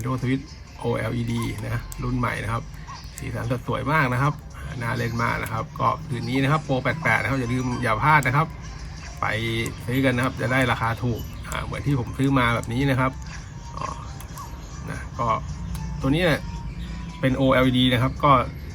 Nintendo Switch OLED นะรุ่นใหม่นะครับ สีสันสดสวยมากนะครับน่าเล่นมากนะครับ ก็คืนนี้นะครับโปร88 นะครับ อย่าลืมอย่าพลาดนะครับ ไปซื้อกันนะครับ จะได้ราคาถูกเหมือนที่ผมซื้อมาแบบนี้นะครับนะก็ตัวนี้เป็น OLED นะครับ ก็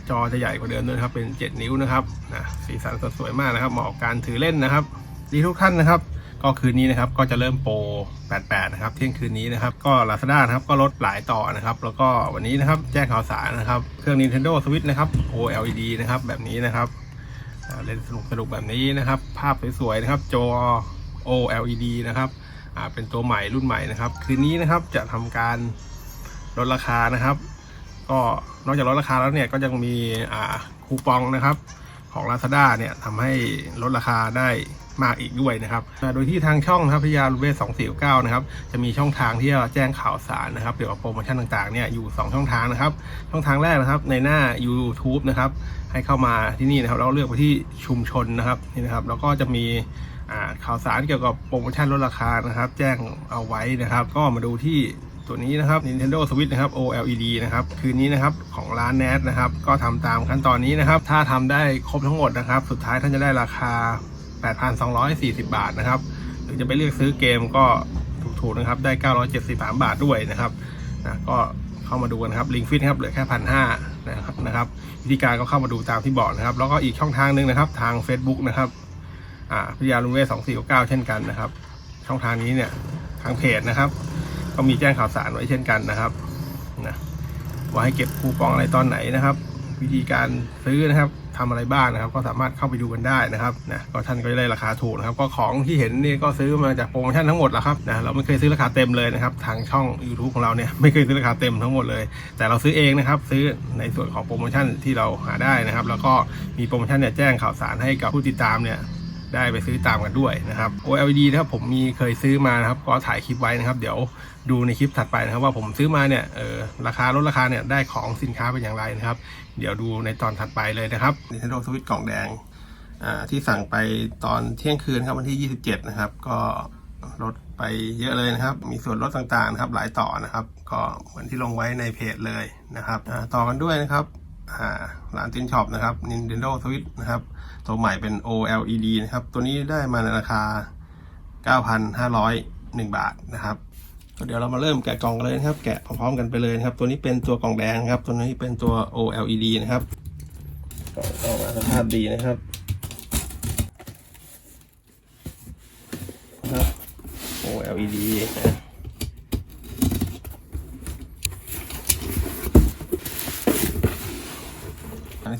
จอจะใหญ่กว่าเดิมด้วยครับ เป็น 7 นิ้วนะครับนะสีสันสดสวยมากนะครับ เหมาะกับการถือเล่นนะครับ ดีทุกท่านนะครับ ก็คืนนี้นะครับก็จะเริ่มโปร 88 นะครับ เที่ยงคืนนี้นะครับ ก็ Lazada นะครับก็ลดหลายต่อนะครับ แล้วก็วันนี้นะครับแจ้งข่าวสารนะครับ เครื่อง Nintendo Switch นะครับ OLED นะครับ แบบนี้นะครับเล่นสนุกสนุกแบบนี้นะครับ ภาพสวยๆนะครับจอ OLED นะครับเป็นตัวใหม่รุ่นใหม่นะครับ คืนนี้นะครับจะทำการลดราคานะครับ ก็นอกจากลดราคาแล้วเนี่ยก็ยังมีคูปองนะครับของ Lazada เนี่ยทำให้ลดราคาได้ มาอีกด้วยนะครับ โดยที่ทางช่องนะครับพยาลูเบส2499นะครับ จะมีช่องทางที่จะแจ้งข่าวสารนะครับเกี่ยวกับโปรโมชั่นต่างๆเนี่ยอยู่ 2 ช่องทางนะครับ ช่องทางแรกนะครับในหน้า YouTube นะครับ ให้เข้ามาที่นี่นะครับแล้วเลือกไปที่ชุมชนนะครับนี่นะครับ แล้วก็จะมีข่าวสารเกี่ยวกับโปรโมชั่นลดราคานะครับ แจ้งเอาไว้นะครับ ก็มาดูที่ตัวนี้นะครับ Nintendo Switch นะครับ OLED นะครับ คืนนี้นะครับของร้าน NAT นะครับ ก็ทำตามขั้นตอนนี้นะครับ ถ้าทำได้ครบทั้งหมดนะครับ สุดท้ายท่านจะได้ราคา 8,240 บาทนะครับ หรือจะไปเลือกซื้อเกมก็ถูกๆนะครับได้ 973 บาทด้วยนะครับนะก็เข้ามาดูกันครับลิงฟิตครับเหลือแค่พันห้านะครับนะครับวิธีการก็เข้ามาดูตามที่บอกนะครับ แล้วก็อีกช่องทางหนึ่งนะครับ ทาง Facebook นะครับอ่าพิยาลุงเวส2499เช่นกันนะครับ ช่องทางนี้เนี่ยทางเพจนะครับ ก็มีแจ้งข่าวสารไว้เช่นกันนะครับนะว่าให้เก็บคูปองอะไรตอนไหนนะครับ วิธีการซื้อนะครับทำอะไรบ้างนะครับ ก็สามารถเข้าไปดูกันได้นะครับนะก็ท่านก็จะได้ราคาถูกนะครับ ก็ของที่เห็นนี่ก็ซื้อมาจากโปรโมชั่นทั้งหมดแหละครับนะเราไม่เคยซื้อราคาเต็มเลยนะครับ ทางช่อง YouTube ของเราเนี่ยไม่เคยซื้อราคาเต็มทั้งหมดเลย แต่เราซื้อเองนะครับ ซื้อในส่วนของโปรโมชั่นที่เราหาได้นะครับ แล้วก็มีโปรโมชั่นเนี่ยแจ้งข่าวสารให้กับผู้ติดตามเนี่ย ได้ไปซื้อตามกันด้วยนะครับ OLED นะครับผมมีเคยซื้อมานะครับก็ถ่ายคลิปไว้นะครับ เดี๋ยวดูในคลิปถัดไปนะครับ ว่าผมซื้อมาเนี่ยเออราคาลดราคาเนี่ยได้ของสินค้าเป็นอย่างไรนะครับ เดี๋ยวดูในตอนถัดไปเลยนะครับ Nintendo Switch กล่องแดงอ่าที่สั่งไปตอนเที่ยงคืนครับวันที่ 27 นะครับ ก็ลดไปเยอะเลยนะครับ มีส่วนลดต่างๆนะครับหลายต่อนะครับ ก็เหมือนที่ลงไว้ในเพจเลยนะครับต่อกันด้วยนะครับ ร้านตินช็อปนะครับ Nintendo Switch นะครับ ตัวใหม่เป็น OLED นะครับ ตัวนี้ได้มาในราคา 9,501 บาทนะครับเดี๋ยวเรามาเริ่มแกะกล่องกันเลยนะครับ แกะพร้อมๆกันไปเลยนะครับ ตัวนี้เป็นตัวกล่องแดงครับ ตัวนี้เป็นตัว OLED นะครับกล่องออกมาสภาพดีนะครับครับ OLED นะ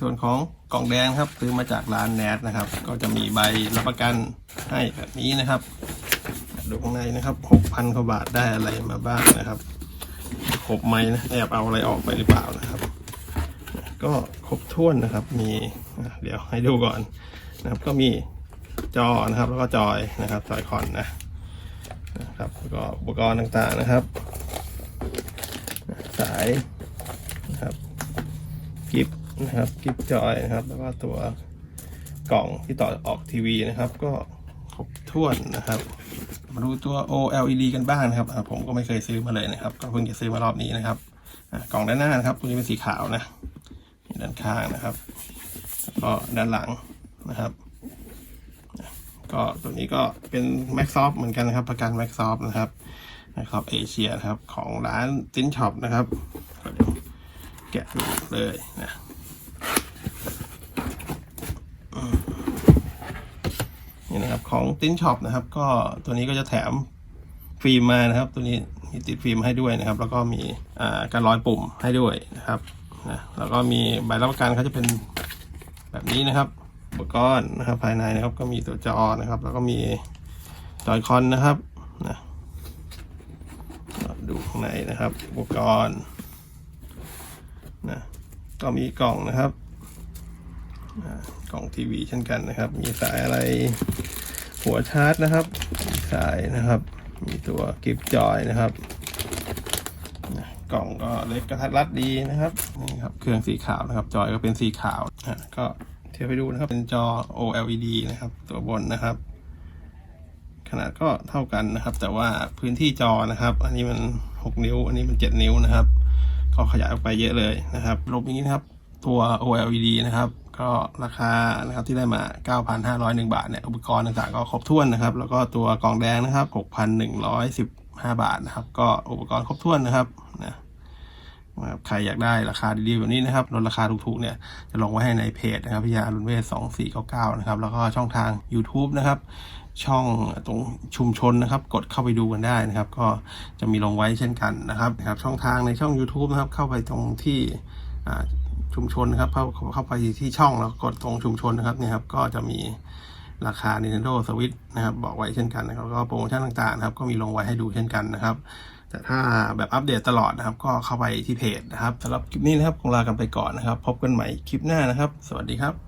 ส่วนของกล่องแดงครับซื้อมาจากร้านแนทนะครับ ก็จะมีใบรับประกันให้แบบนี้นะครับ ดูข้างในนะครับหกพันกว่าบาทได้อะไรมาบ้างนะครับครบไหมนะแอบเอาอะไรออกไปหรือเปล่านะครับ ก็ครบถ้วนนะครับ มีเดี๋ยวให้ดูก่อนนะครับ ก็มีจอนะครับ แล้วก็จอยนะครับจอยคอนนะนะครับแล้วก็อุปกรณ์ต่างๆนะครับ สายนะครับกิฟ นะครับกิฟจอยนะครับ แล้วก็ตัวกล่องที่ต่อออกทีวีนะครับ ก็ครบถ้วนนะครับ มาดูตัว OLED กันบ้างนะครับผมก็ไม่เคยซื้อมาเลยนะครับ ก็เพิ่งจะซื้อมารอบนี้นะครับกล่องด้านหน้านะครับตัวนี้เป็นสีขาวนะด้านข้างนะครับแล้วก็ด้านหลังนะครับ ก็ตัวนี้ก็เป็น m a x s o f t เหมือนกันนะครับประกัน m a x s o f t นะครับนะครับเอเชียนะครับของร้านตินช็อปนะครับก็เดี๋ยวแกะดูเลยนะอืมนี่นะครับ ของติ้นช็อปนะครับ ก็ตัวนี้ก็จะแถมฟิล์มมานะครับ ตัวนี้มีติดฟิล์มให้ด้วยนะครับ แล้วก็มีการร้อยปุ่มให้ด้วยนะครับนะแล้วก็มีใบรับประกันเขาจะเป็นแบบนี้นะครับ อุปกรณ์นะครับภายในนะครับ ก็มีตัวจอนะครับ แล้วก็มีจอยคอนนะครับนะดูข้างในนะครับ อุปกรณ์นะก็มีกล่องนะครับกล่องทีวีเช่นกันนะครับ มีสายอะไร หัวชาร์จนะครับสายนะครับ มีตัวกิฟจอยนะครับ กล่องก็เล็กกระทัดรัดดีนะครับนี่ครับเครื่องสีขาวนะครับจอยก็เป็นสีขาวอะก็เทียบไปดูนะครับเป็นจอ OLED นะครับ ตัวบนนะครับ ขนาดก็เท่ากันนะครับ แต่ว่าพื้นที่จอนะครับ อันนี้มัน 6 นิ้ว อันนี้มัน 7 นิ้วนะครับ ก็ขยายออกไปเยอะเลยนะครับลบอย่างนี้นะครับ ตัว OLED นะครับ ก็ราคานะครับที่ได้มา 9,501 บาทเนี่ยอุปกรณ์ต่างๆก็ครบถ้วนนะครับ แล้วก็ตัวกล่องแดงนะครับ 6,115 บาทนะครับ ก็อุปกรณ์ครบถ้วนนะครับนะครับใครอยากได้ราคาดีๆแบบนี้นะครับลดราคาถูกๆเนี่ยจะลงไว้ให้ในเพจนะครับพิยาลุนเวศ2499นะครับ แล้วก็ช่องทาง YouTube นะครับ ช่องตรงชุมชนนะครับ กดเข้าไปดูกันได้นะครับ ก็จะมีลงไว้เช่นกันนะครับนะครับ ช่องทางในช่อง YouTube นะครับ เข้าไปตรงที่อ่า ชุมชนนะครับเข้าเข้าไปที่ช่องแล้วกดตรงชุมชนนะครับเนี่ยครับก็จะมีราคา Nintendo Switch นะครับ บอกไว้เช่นกันนะครับก็โปรโมชั่นต่างๆนะครับก็มีลงไว้ให้ดูเช่นกันนะครับ แต่ถ้าแบบอัปเดตตลอดนะครับ ก็เข้าไปที่เพจนะครับสำหรับคลิปนี้นะครับคงลากันไปก่อนนะครับ พบกันใหม่คลิปหน้านะครับ สวัสดีครับ